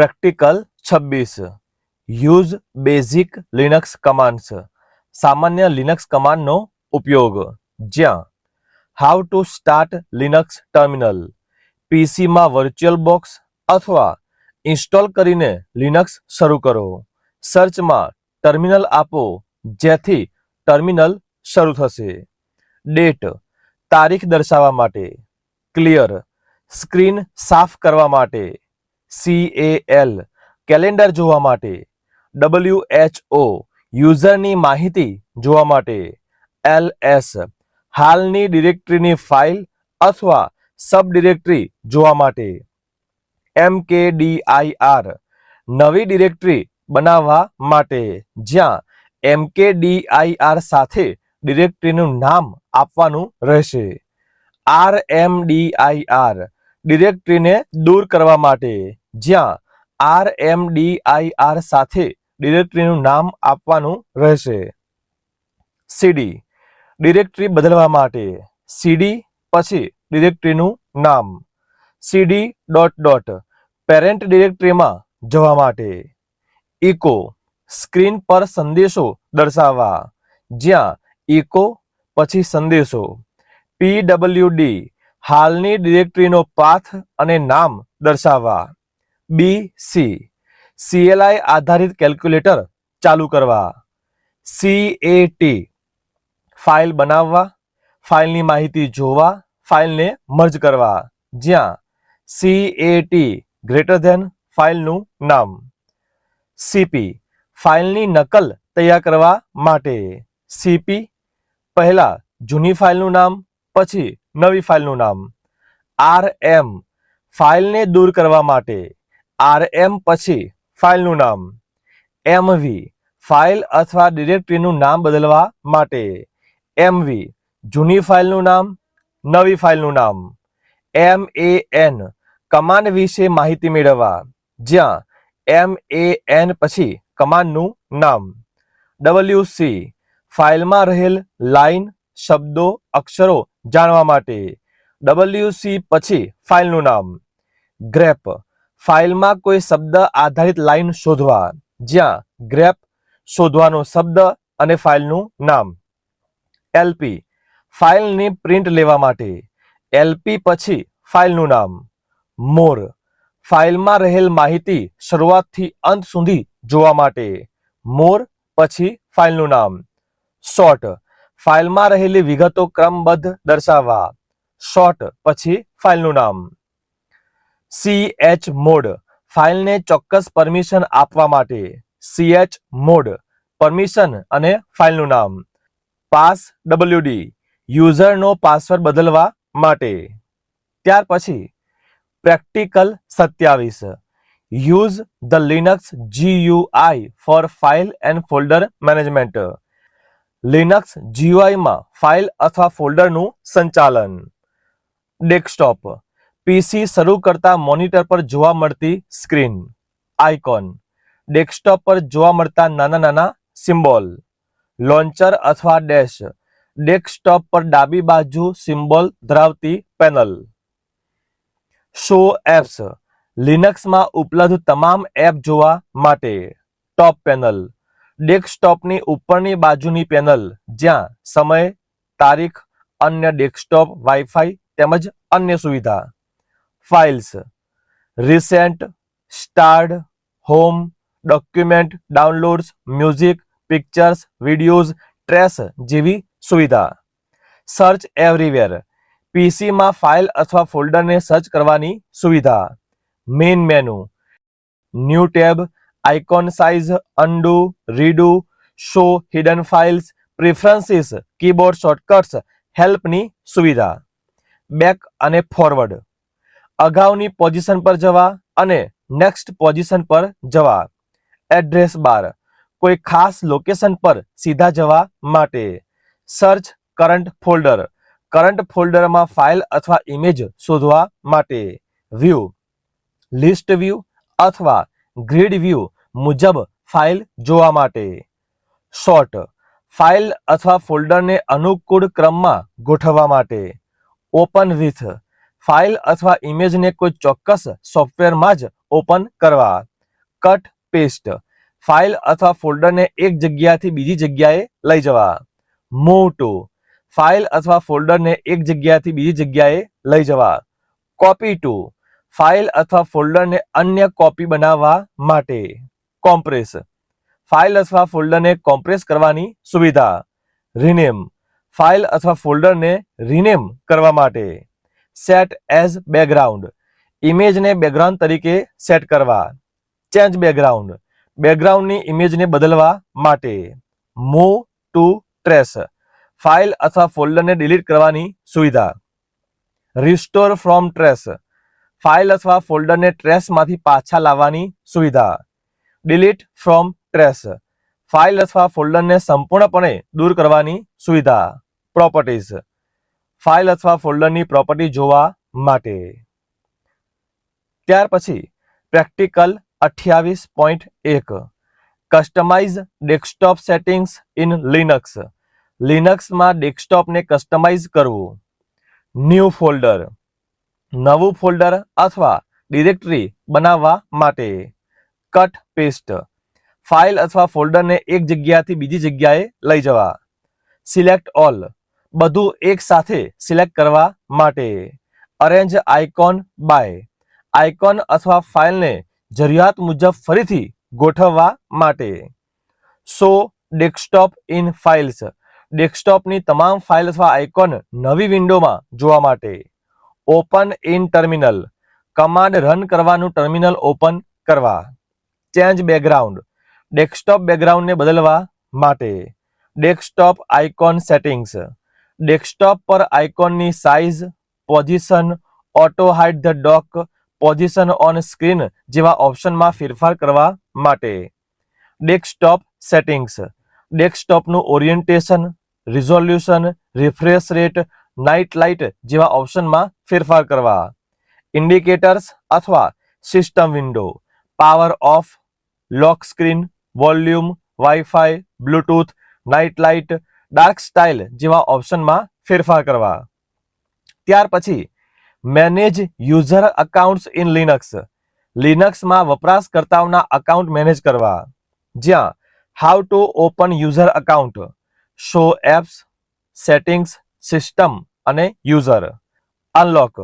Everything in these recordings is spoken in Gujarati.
પ્રેક્ટિકલ છવ્વીસ યુઝ બેઝિક લિનક્સ કમાન્ડ્સ. સામાન્ય લિનક્સ કમાન્ડનો ઉપયોગ. જ્યાં, how to start Linux terminal. પીસીમાં virtual box અથવા ઇન્સ્ટોલ કરીને લિનક્સ શરૂ કરો. સર્ચમાં ટર્મિનલ આપો, જેથી ટર્મિનલ શરૂ થશે. ડેટ, તારીખ દર્શાવવા માટે. ક્લિયર, સ્ક્રીન સાફ કરવા માટે. સી એ એલ કેલેન્ડર જોવા માટે. ડબલ્યુ એચ ઓ યુઝરની માહિતી જોવા માટે. એલ એસ હાલની ડિરેક્ટરીની ફાઇલ અથવા સબ ડિરેક્ટરી જોવા માટે. M K D I R નવી ડિરેક્ટરી બનાવવા માટે. જ્યાં એમ કે ડી આઈ આર સાથે ડિરેક્ટરીનું નામ આપવાનું રહેશે. R M D I R ડિરેક્ટરીને દૂર કરવા માટે. જ્યાં R M D I R સાથે ડિરેક્ટરીનું નામ આપવાનું રહેશે. સીડી ડિરેક્ટરી બદલવા માટે સીડી પછી ડિરેક્ટરીનું નામ. સીડી ડોટ ડોટ પેરેન્ટ ડિરેક્ટરીમાં જવા માટે ઇકો સ્ક્રીન પર સંદેશો દર્શાવવા. જ્યાં ઇકો પછી સંદેશો. પીડબલ્યુડી હાલની ડિરેક્ટરીનો પાથ અને નામ દર્શાવવા. B C. સીએલઆઈ આધારિત કેલ્ક્યુલેટર ચાલુ કરવા. સી એ ટી ફાઇલ બનાવવા, ફાઇલની માહિતી જોવા, ફાઇલને મર્જ કરવા. જ્યાં C A T greater than ફાઇલનું નામ. સીપી ફાઇલની નકલ તૈયાર કરવા માટે. સીપી પહેલા જૂની ફાઇલનું નામ, પછી નવી ફાઇલનું નામ. આર એમ ફાઇલને દૂર કરવા માટે. આર એમ પછી ફાઇલનું નામ, એમવી, ફાઇલ અથવા ડિરેક્ટરીનું નામ બદલવા માટે, એમવી, જૂની ફાઇલનું નામ, નવી ફાઇલનું નામ, એમ એ એન કમાન્ડ વિશે માહિતી મેળવવા, જ્યાં, એમ એ એન પછી કમાન્ડનું નામ, ડબલ્યુ સી, ફાઇલમાં રહેલ લાઇન, શબ્દો, અક્ષરો જાણવા માટે, ડબલ્યુ સી પછી ફાઇલનું નામ, ગ્રેપ ફાઇલમાં કોઈ શબ્દ આધારિત લાઇન શોધવા. જ્યાં ગ્રેપ શોધવાનો શબ્દ અને ફાઇલનું નામ. એલપી. ફાઇલની પ્રિન્ટ લેવા માટે. એલપી પછી ફાઇલનું નામ. મોર. ફાઇલમાં રહેલ માહિતી શરૂઆતથી અંત સુધી જોવા માટે. મોર પછી ફાઇલનું નામ. શોર્ટ. ફાઇલમાં રહેલી વિગતો ક્રમબદ્ધ દર્શાવવા. શોર્ટ પછી ફાઇલનું નામ. સી એચ મોડ ફાઇલને ચોક્કસ પરમિશન આપવા માટે. સી એચ મોડ પરમિશન અને ફાઇલનું નામ. પાસ ડબલ્યુડી યુઝરનો પાસવર્ડ બદલવા માટે. ત્યાર પછી, પ્રેક્ટિકલ સત્યાવીસ, use the Linux GUI for file and folder management. Linux જીયુઆઈમાં file અથવા ફોલ્ડરનું સંચાલન. ડેસ્કટોપ પીસી શરૂ કરતા મોનિટર પર જોવા મળતી સ્ક્રીન. આઇકોન. ડેસ્કટોપ પર જોવા મળતા નાના નાના સિમ્બોલ. લોન્ચર અથવા ડેશ. ડેસ્કટોપ પર ડાબી બાજુ સિમ્બોલ ધરાવતી પેનલ. Show apps. લિનક્સમાં ઉપલબ્ધ તમામ એપ જોવા માટે. ટોપ પેનલ. ડેસ્કટોપની ઉપરની બાજુની પેનલ, જ્યાં સમય, તારીખ, અન્ય ડેસ્કટોપ, વાઈફાઈ તેમજ અન્ય સુવિધા. Files recent starred home document downloads music pictures videos trash જેવી સુવિધા. સર્ચ એવરીવેર પીસીમાં ફાઇલ અથવા ફોલ્ડરને સર્ચ કરવાની સુવિધા. Main menu new tab icon size undo redo show hidden files preferences keyboard shortcuts હેલ્પની સુવિધા. બેક અને ફોરવર્ડ અગાઉની પોઝિશન પર જવા અને નેક્સ્ટ પોઝિશન પર જવા. Address bar. કોઈ ખાસ લોકેશન પર સીધા જવા માટે. Search current folder. કરંટ ફોલ્ડરમાં ફાઇલ અથવા ઇમેજ શોધવા માટે. વ્યૂ. લિસ્ટ વ્યૂ અથવા ગ્રીડ વ્યૂ મુજબ ફાઇલ જોવા માટે. શોર્ટ. ફાઇલ અથવા ફોલ્ડરને અનુકૂળ ક્રમમાં ગોઠવવા માટે. Open with. ફાઇલ અથવા ઇમેજને કોઈ ચોક્કસ સોફ્ટવેરમાં જ ઓપન કરવા. Cut, paste. ફાઇલ અથવા ફોલ્ડરને એક જગ્યાથી બીજી જગ્યાએ લઈ જવા. મૂવ ટુ ફાઇલ અથવા ફોલ્ડરને એક જગ્યાથી બીજી જગ્યાએ લઈ જવા. Copy to. ફાઇલ અથવા ફોલ્ડરને અન્ય કોપી બનાવવા માટે. કોમ્પ્રેસ. ફાઇલ અથવા ફોલ્ડરને કોમ્પ્રેસ કરવાની સુવિધા. રિનેમ. ફાઇલ અથવા ફોલ્ડરને રિનેમ કરવા માટે. સેટ એઝ બેકગ્રાઉન્ડ ઇમેજને બેકગ્રાઉન્ડ તરીકે સેટ કરવા. ચેન્જ બેકગ્રાઉન્ડ બેકગ્રાઉન્ડની ઇમેજને બદલવા માટે. મૂવ ટુ ટ્રેસ ફાઇલ અથવા ફોલ્ડરને ડિલીટ કરવાની સુવિધા. રિસ્ટોર ફ્રોમ ટ્રેસ ફાઇલ અથવા ફોલ્ડરને ટ્રેસમાંથી પાછા લાવવાની સુવિધા. ડિલીટ ફ્રોમ ટ્રેસ ફાઇલ અથવા ફોલ્ડરને સંપૂર્ણપણે દૂર કરવાની સુવિધા. પ્રોપર્ટીઝ ફાઇલ અથવા ફોલ્ડરની પ્રોપર્ટી જોવા માટે. ત્યાર પછી, પ્રેક્ટિકલ અઠ્યાવીસ પોઈન્ટ એક. Customise desktop settings in Linux. લિનક્સમાં ડેસ્કટોપને કસ્ટમાઇઝ કરવું. New folder. નવું ફોલ્ડર અથવા ડિરેક્ટરી બનાવવા માટે. Cut paste. ફાઇલ અથવા ફોલ્ડરને એક જગ્યાથી બીજી જગ્યાએ લઈ જવા. Select all. બધું એક સાથે સિલેક્ટ કરવા માટે. અરેન્જ આઇકોન બાય આઇકોન અથવા ફાઇલને જરૂરિયાત મુજબ ફરીથી ગોઠવવા માટે. સો ડેસ્કટોપ ઇન ફાઇલ્સ ડેસ્કટોપની તમામ ફાઇલ અથવા આઇકોન નવી વિન્ડોમાં જોવા માટે. Open in terminal command run કરવાનું ટર્મિનલ ઓપન કરવા. ચેન્જ બેકગ્રાઉન્ડ ડેસ્કટોપ બેકગ્રાઉન્ડને બદલવા માટે. ડેસ્કટોપ આઇકોન સેટિંગ્સ ડેસ્કટોપ પર આઇકોનની size position auto hide the dock position on screen જેવા ઓપ્શનમાં ફેરફાર કરવા માટે. Desktop settings ડેસ્કટોપનું orientation resolution refresh rate night light જેવા ઓપ્શનમાં ફેરફાર કરવા. ઇન્ડિકેટર્સ અથવા system window power off lock screen volume wifi bluetooth night light dark style જેવા ઓપ્શનમાં ફેરફાર કરવા. ત્યાર પછી manage user accounts in Linux લિનક્સમાં વપરાશકર્તાઓના અકાઉન્ટ મેનેજ કરવા. જ્યાં how to open user account show apps settings system અને યુઝર અનલોક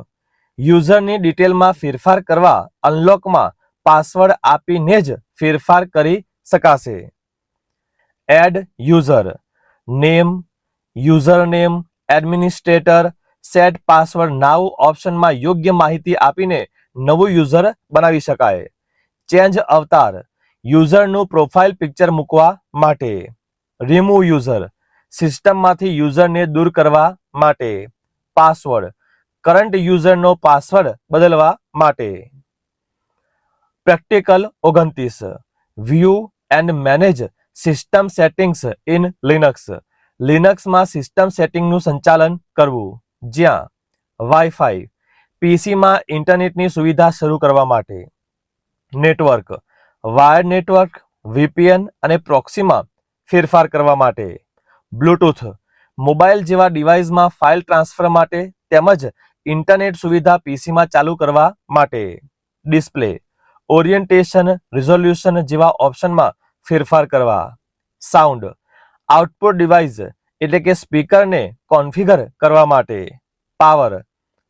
યુઝરની ડિટેલમાં ફેરફાર કરવા અનલોકમાં પાસવર્ડ આપીને જ ફેરફાર કરી શકાશે. Add user name user name administrator set password now ઓપ્શનમાં યોગ્ય માહિતી આપીને નવું યુઝર બનાવી શકાય. ચેન્જ અવતાર યુઝરનું પ્રોફાઇલ પિક્ચર મૂકવા માટે. રિમૂવ યુઝર સિસ્ટમમાંથી યુઝરને દૂર કરવા માટે. પાસવર્ડ કરંટ યુઝરનો પાસવર્ડ બદલવા માટે. પ્રેક્ટિકલ ઓગણત્રીસ view and manage system settings in Linux લિનક્સમાં સિસ્ટમ સેટિંગનું સંચાલન કરવું. જ્યાં વાઈફાઈ પીસીમાં ઇન્ટરનેટની સુવિધા શરૂ કરવા માટે. નેટવર્ક વાયર નેટવર્ક વીપીએન અને પ્રોક્સીમાં ફેરફાર કરવા માટે. બ્લૂટૂથ મોબાઈલ જેવા ડિવાઇસમાં ફાઇલ ટ્રાન્સફર માટે તેમજ ઇન્ટરનેટ સુવિધા પીસીમાં ચાલુ કરવા માટે. ડિસ્પ્લે ઓરિએન્ટેશન રિઝોલ્યુશન જેવા ઓપ્શનમાં ફેરફાર કરવા. સાઉન્ડ આઉટપુટ ડિવાઇસ એટલે કે સ્પીકરને કોન્ફિગર કરવા માટે. Power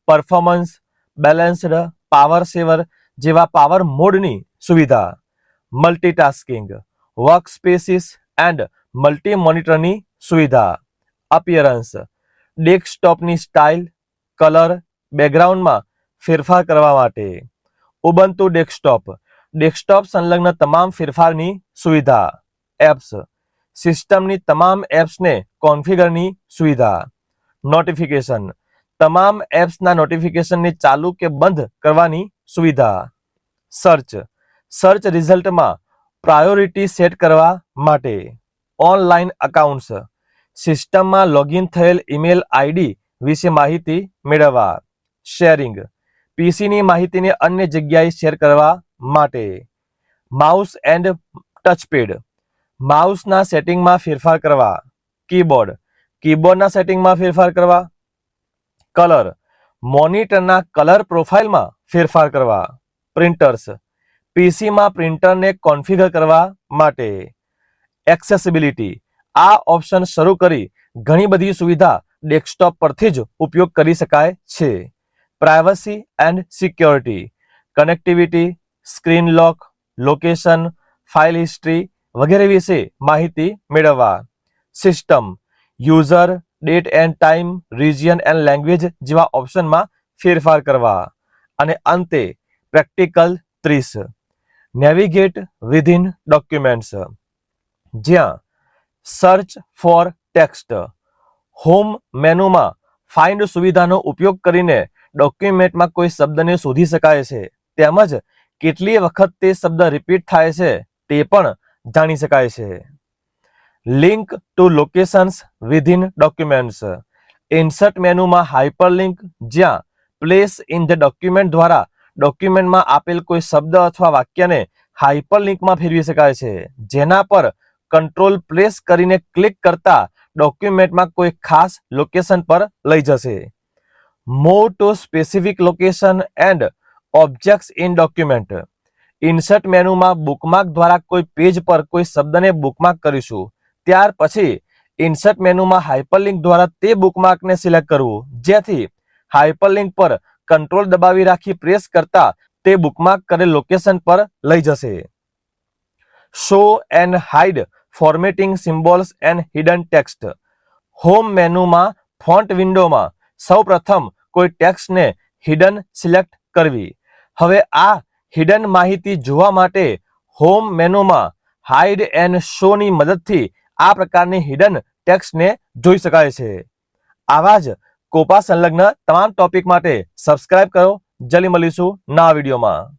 performance balanced power saver જેવા પાવર મોડની સુવિધા. Multitasking work spaces and multi મોનિટરની સુવિધા. અપિયરન્સ ડેસ્કટોપની સ્ટાઇલ કલર બેકગ્રાઉન્ડમાં ફેરફાર કરવા માટે. ઉબંતુ ડેસ્કટોપ ડેસ્કટોપ સંલગ્ન તમામ ફેરફારની સુવિધા, એપ્સ. સિસ્ટમની તમામ એપ્સને કોન્ફિગરની સુવિધા. નોટિફિકેશન. તમામ એપ્સના નોટિફિકેશનને ચાલુ કે બંધ કરવાની સુવિધા. સર્ચ. સર્ચ રિઝલ્ટમાં પ્રાયોરિટી સેટ કરવા માટે. Online accounts. સિસ્ટમમાં લોગિન થયેલ ઈમેલ આઈડી વિશે માહિતી મેળવવા. શેરિંગ. પીસીની માહિતીને અન્ય જગ્યાએ શેર કરવા માટે. Mouse and touchpad. માઉસના સેટિંગમાં ફેરફાર કરવા. કીબોર્ડ. કીબોર્ડના સેટિંગમાં ફેરફાર કરવા. કલર. મોનિટરના કલર પ્રોફાઇલમાં ફેરફાર કરવા. પ્રિન્ટર્સ. પીસીમાં પ્રિન્ટરને કોન્ફિગર કરવા માટે. એક્સેસિબિલિટી. આ ઓપ્શન શરૂ કરી ઘણી બધી સુવિધા ડેસ્કટોપ પરથી જ ઉપયોગ કરી શકાય છે. Privacy and security. Connectivity. Screen lock, location, file history વગેરે વિશે માહિતી મેળવવા. System, user, date and time, region and language જેવા ઓપ્શનમાં ફેરફાર કરવા. અને અંતે, પ્રેક્ટિકલ ત્રીસ. Navigate within documents. જ્યાં, સર્ચ ફોર ટેક્સ્ટ. હોમ મેનુમાં ફાઇન્ડ સુવિધાનો ઉપયોગ કરીને ડોક્યુમેન્ટમાં કોઈ શબ્દને શોધી શકાય છે. તેમજ કેટલી વખત તે શબ્દ રિપીટ થાય છે તે પણ જાણી શકાય છે. Link to locations within documents insert મેનુમાં હાઇપરલિંક જ્યાં પ્લેસ ઇન ધ ડોક્યુમેન્ટ દ્વારા ડોક્યુમેન્ટમાં આપેલ કોઈ શબ્દ અથવા વાક્યને હાઇપરલિંકમાં ફેરવી શકાય છે. જેના પર કંટ્રોલ પ્લેસ કરીને ક્લિક કરતા ડોક્યુમેન્ટમાં કોઈ ખાસ લોકેશન પર લઈ જશે. Move to specific location and objects in document insert મેનુમાં બુકમાર્ક દ્વારા કોઈ પેજ પર કોઈ શબ્દને બુકમાર્ક કરીશું. ત્યાર પછી ઇન્સર્ટ મેનુમાં હાઇપરલિંક દ્વારા તે બુકમાર્કને સિલેક્ટ કરવું. જેથી હાઇપરલિંક પર કંટ્રોલ દબાવી રાખી પ્રેસ કરતા તે બુકમાર્ક કરેલ લોકેશન પર લઈ જશે. Show and hide formatting symbols and hidden text home મેનુમાં ફોન્ટ વિન્ડોમાં સૌપ્રથમ કોઈ ટેક્સ્ટને હિડન સિલેક્ટ કરવી. હવે આ હિડન માહિતી જોવા માટે હોમ મેનુમાં હાઇડ એન્ડ શોની મદદથી આ પ્રકારની હિડન ટેક્સ્ટને જોઈ શકાય છે. આવા જ કોપા સંલગ્ન તમામ ટોપિક માટે સબસ્ક્રાઇબ કરો. જલ્દી મળીશું ના વિડીયોમાં.